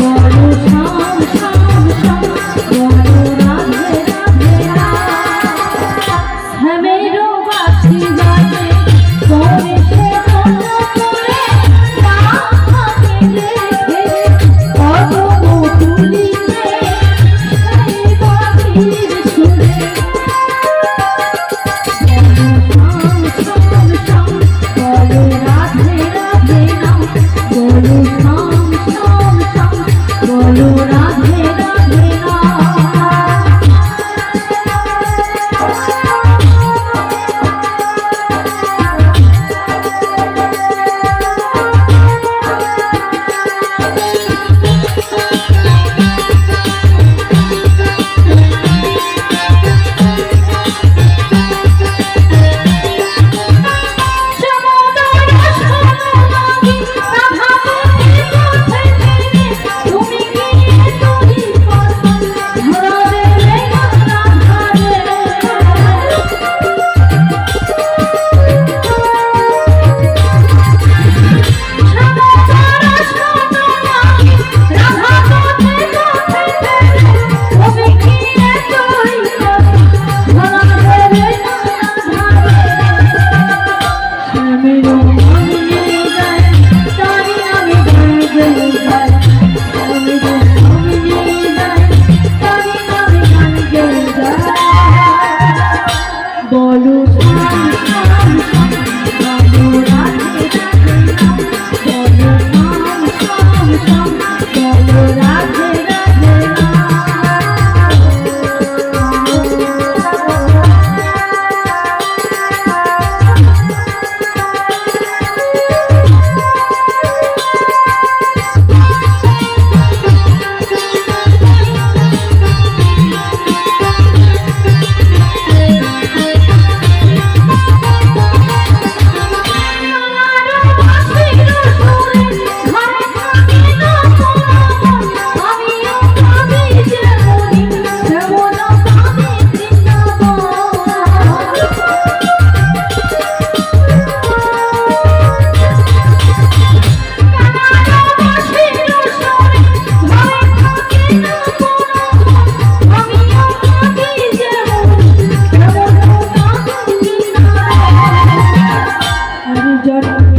বলো আমি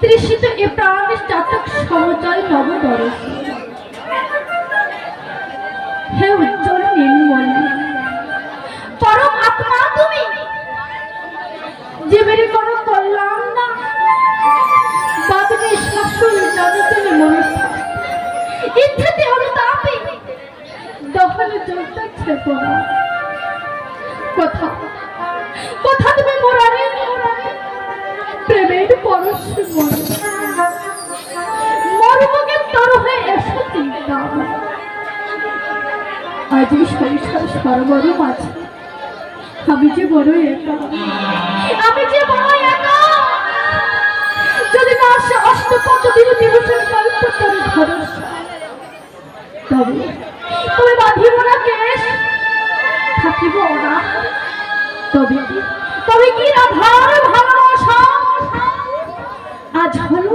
তৃষিত এ প্রাণ চাতক সমচয় নবদরস। হে উজ্জ্বল নীলমণি পরম আত্মা তুমি। জীবের কোনো কল্যাণ না। বাদনে শাশুল জগতের মনস্থ। ইচ্ছাতে অনুতাপে দহন চলতে ক্ষেপণা কথা কথা অবশ্যই মরব তর হয়ে এসো চিন্তা সংসার সরবর মাঝে আমি যে বড় যদি না আসে অষ্টপদ দিন দিবসের গল্প তবে তবে বাঁধিব না কেশ। তবে কি রাধার ভালোবাসা?